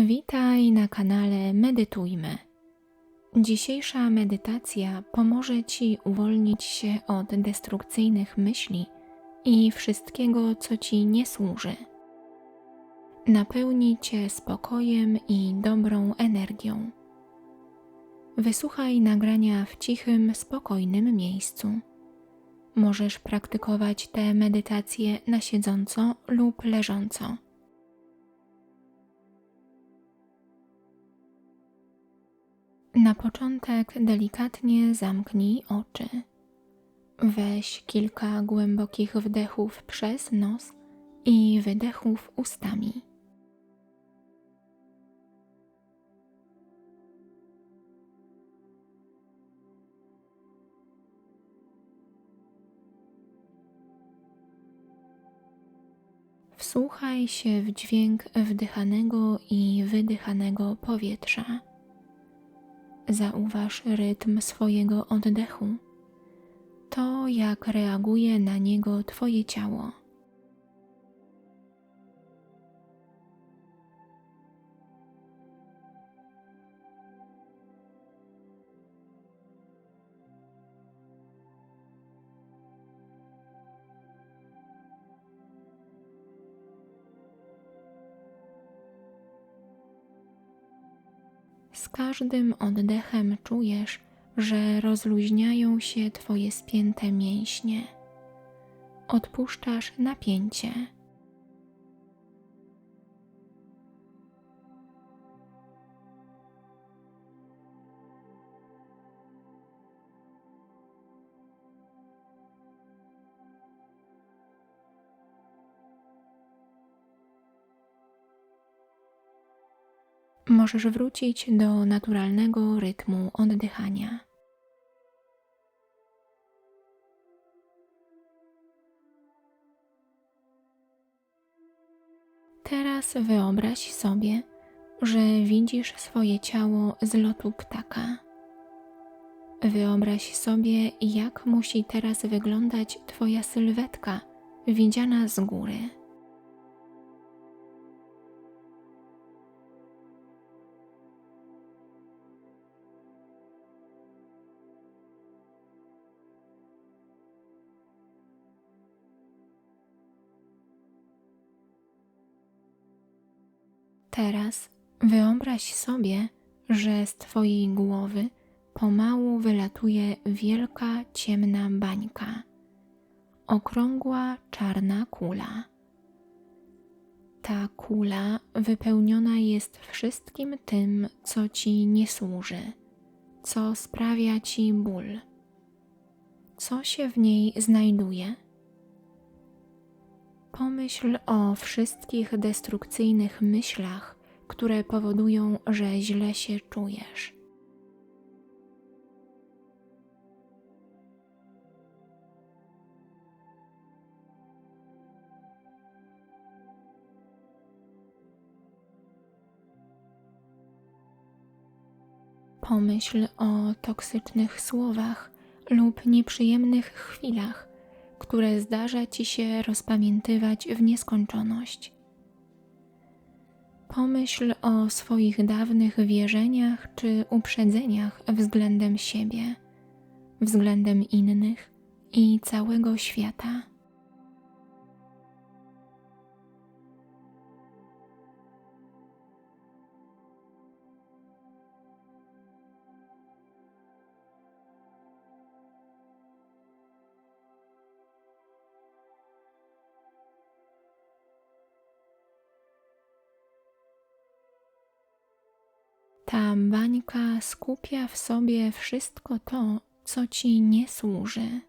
Witaj na kanale Medytujmy. Dzisiejsza medytacja pomoże Ci uwolnić się od destrukcyjnych myśli i wszystkiego, co Ci nie służy. Napełni Cię spokojem i dobrą energią. Wysłuchaj nagrania w cichym, spokojnym miejscu. Możesz praktykować te medytacje na siedząco lub leżąco. Na początek delikatnie zamknij oczy. Weź kilka głębokich wdechów przez nos i wydechów ustami. Wsłuchaj się w dźwięk wdychanego i wydychanego powietrza. Zauważ rytm swojego oddechu, to jak reaguje na niego Twoje ciało. Z każdym oddechem czujesz, że rozluźniają się Twoje spięte mięśnie. Odpuszczasz napięcie. Możesz wrócić do naturalnego rytmu oddychania. Teraz wyobraź sobie, że widzisz swoje ciało z lotu ptaka. Wyobraź sobie, jak musi teraz wyglądać Twoja sylwetka, widziana z góry. Teraz wyobraź sobie, że z Twojej głowy pomału wylatuje wielka ciemna bańka, okrągła czarna kula. Ta kula wypełniona jest wszystkim tym, co Ci nie służy, co sprawia Ci ból. Co się w niej znajduje? Pomyśl o wszystkich destrukcyjnych myślach, które powodują, że źle się czujesz. Pomyśl o toksycznych słowach lub nieprzyjemnych chwilach, które zdarza ci się rozpamiętywać w nieskończoność. Pomyśl o swoich dawnych wierzeniach czy uprzedzeniach względem siebie, względem innych i całego świata. Ta bańka skupia w sobie wszystko to, co ci nie służy.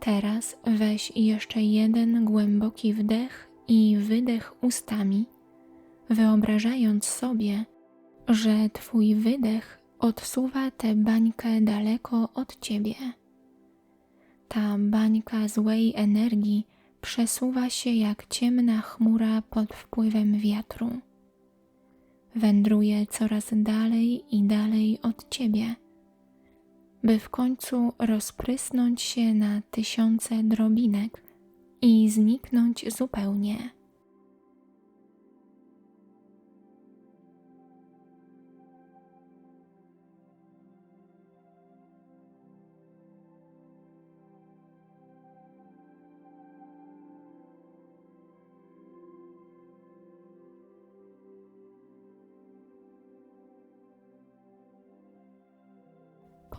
Teraz weź jeszcze jeden głęboki wdech i wydech ustami, wyobrażając sobie, że Twój wydech odsuwa tę bańkę daleko od ciebie. Ta bańka złej energii przesuwa się jak ciemna chmura pod wpływem wiatru. wędruje coraz dalej i dalej od ciebie, by w końcu rozprysnąć się na tysiące drobinek i zniknąć zupełnie.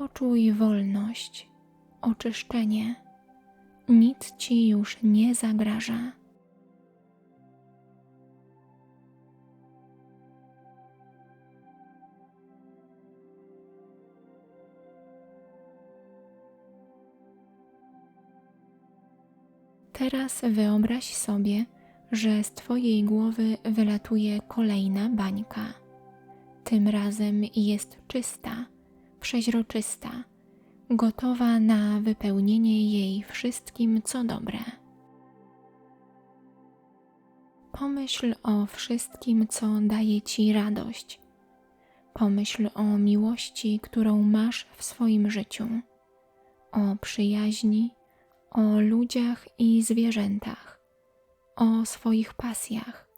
Poczuj wolność, oczyszczenie. Nic ci już nie zagraża. Teraz wyobraź sobie, że z Twojej głowy wylatuje kolejna bańka. Tym razem jest czysta przeźroczysta, gotowa na wypełnienie jej wszystkim, co dobre. Pomyśl o wszystkim, co daje ci radość. Pomyśl o miłości, którą masz w swoim życiu, o przyjaźni, o ludziach i zwierzętach, o swoich pasjach,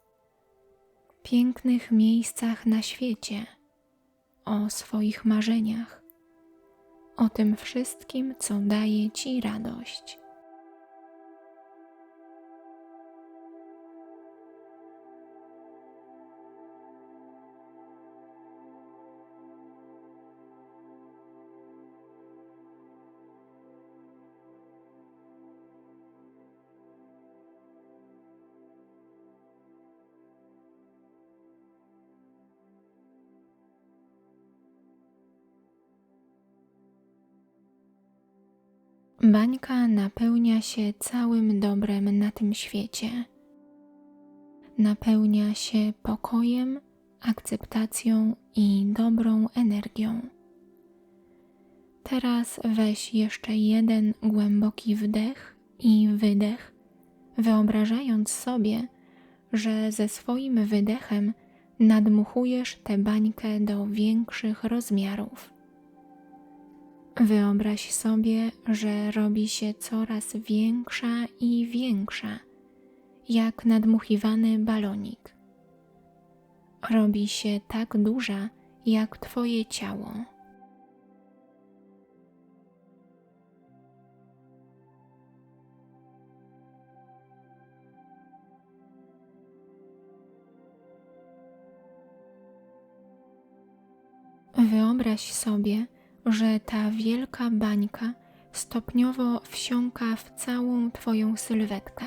pięknych miejscach na świecie o swoich marzeniach, o tym wszystkim, co daje Ci radość. Bańka napełnia się całym dobrem na tym świecie. Napełnia się pokojem, akceptacją i dobrą energią. Teraz weź jeszcze jeden głęboki wdech i wydech, wyobrażając sobie, że ze swoim wydechem nadmuchujesz tę bańkę do większych rozmiarów. Wyobraź sobie, że robi się coraz większa i większa, jak nadmuchiwany balonik. Robi się tak duża, jak Twoje ciało. Wyobraź sobie, że ta wielka bańka stopniowo wsiąka w całą Twoją sylwetkę,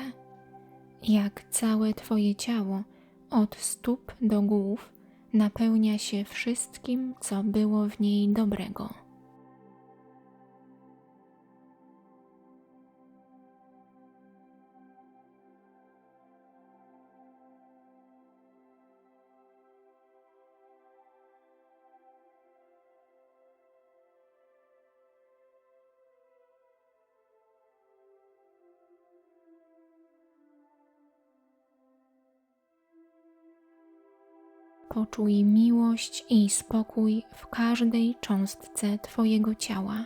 jak całe Twoje ciało od stóp do głów napełnia się wszystkim, co było w niej dobrego. Poczuj miłość i spokój w każdej cząstce Twojego ciała.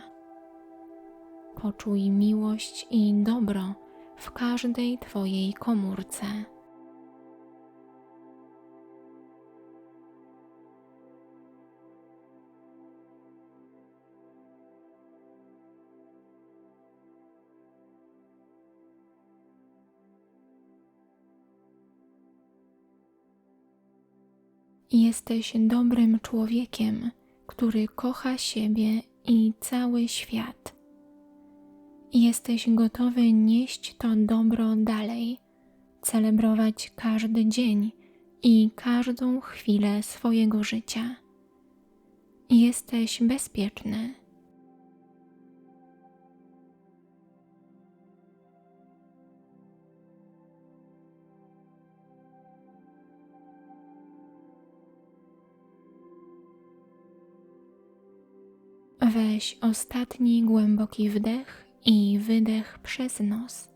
Poczuj miłość i dobro w każdej Twojej komórce. Jesteś dobrym człowiekiem, który kocha siebie i cały świat. Jesteś gotowy nieść to dobro dalej, celebrować każdy dzień i każdą chwilę swojego życia. Jesteś bezpieczny. Weź ostatni głęboki wdech i wydech przez nos.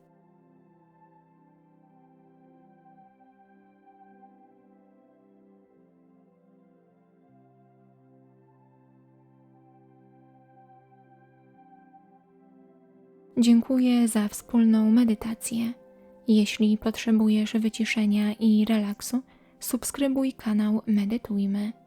Dziękuję za wspólną medytację. Jeśli potrzebujesz wyciszenia i relaksu, subskrybuj kanał Medytujmy.